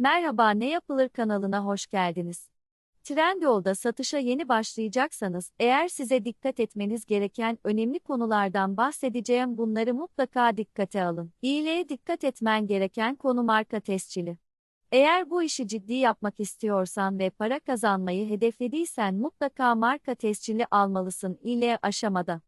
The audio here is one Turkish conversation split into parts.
Merhaba Ne Yapılır kanalına hoş geldiniz. Trendyol'da satışa yeni başlayacaksanız, eğer size dikkat etmeniz gereken önemli konulardan bahsedeceğim bunları mutlaka dikkate alın. İyiliğe dikkat etmen gereken konu marka tescili. Eğer bu işi ciddi yapmak istiyorsan ve para kazanmayı hedeflediysen mutlaka marka tescili almalısın ile aşamada.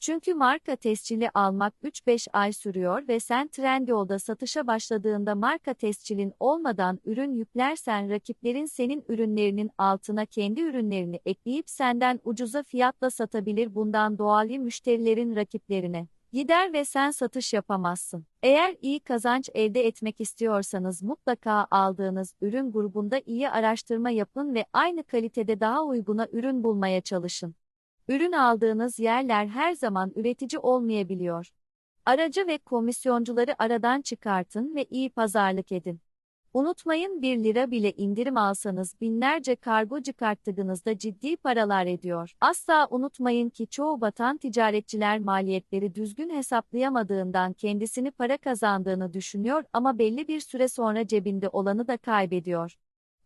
Çünkü marka tescili almak 3-5 ay sürüyor ve sen Trendyol'da satışa başladığında marka tescilin olmadan ürün yüklersen rakiplerin senin ürünlerinin altına kendi ürünlerini ekleyip senden ucuza fiyatla satabilir bundan doğali müşterilerin rakiplerine gider ve sen satış yapamazsın. Eğer iyi kazanç elde etmek istiyorsanız mutlaka aldığınız ürün grubunda iyi araştırma yapın ve aynı kalitede daha uyguna ürün bulmaya çalışın. Ürün aldığınız yerler her zaman üretici olmayabiliyor. Aracı ve komisyoncuları aradan çıkartın ve iyi pazarlık edin. Unutmayın 1 lira bile indirim alsanız binlerce kargo çıkarttığınızda ciddi paralar ediyor. Asla unutmayın ki çoğu batan ticaretçiler maliyetleri düzgün hesaplayamadığından kendisini para kazandığını düşünüyor ama belli bir süre sonra cebinde olanı da kaybediyor.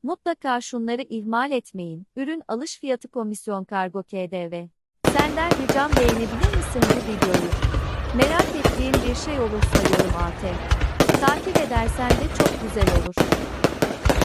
Mutlaka şunları ihmal etmeyin. Ürün alış fiyatı komisyon kargo KDV. Senden ricam beğenebilir misin bu videoyu? Merak ettiğin bir şey olursa yorum at. Takip edersen de çok güzel olur.